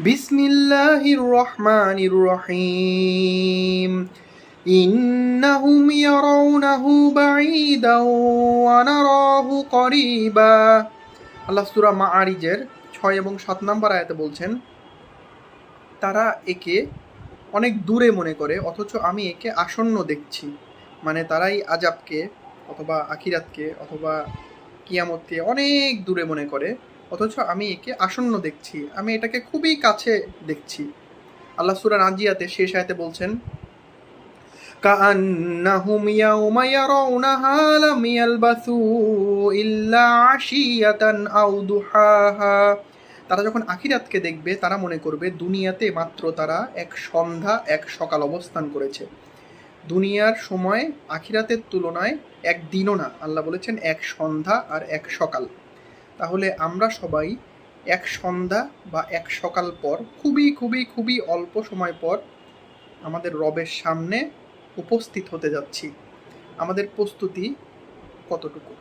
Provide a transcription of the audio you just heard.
بسم الله الرحمن الرحيم إنهم يرونه بعيدا ونراه قريبا আল্লাহ সুরা মাআরিজের ছয় এবং সাত নম্বর আয়াতে বলছেন তারা একে অনেক দূরে মনে করে অথচ আমি একে আসন্ন দেখছি মানে তারাই আজাবকে অথবা আখিরাতকে অথবা কিয়ামতকে অনেক দূরে মনে করে অথচ আমি একে আসন্ন দেখছি। আমি এটাকে খুবই কাছে দেখছি। আল্লাহ সুরা নাজিয়াতে শেষ আয়তে বলছেন তারা যখন আখিরাতকে দেখবে, তারা মনে করবে দুনিয়াতে মাত্র তারা এক সন্ধ্যা, এক সকাল অবস্থান করেছে। দুনিয়ার সময় আখিরাতের তুলনায় একদিনও না। আল্লাহ বলেছেন, এক সন্ধ্যা আর এক সকাল। তাহলে আমরা সবাই এক সন্ধ্যা বা এক সকাল পর, খুবই খুবই খুবই অল্প সময় পর আমাদের রবের সামনে উপস্থিত হতে যাচ্ছি। আমাদের প্রস্তুতি কতটুকু?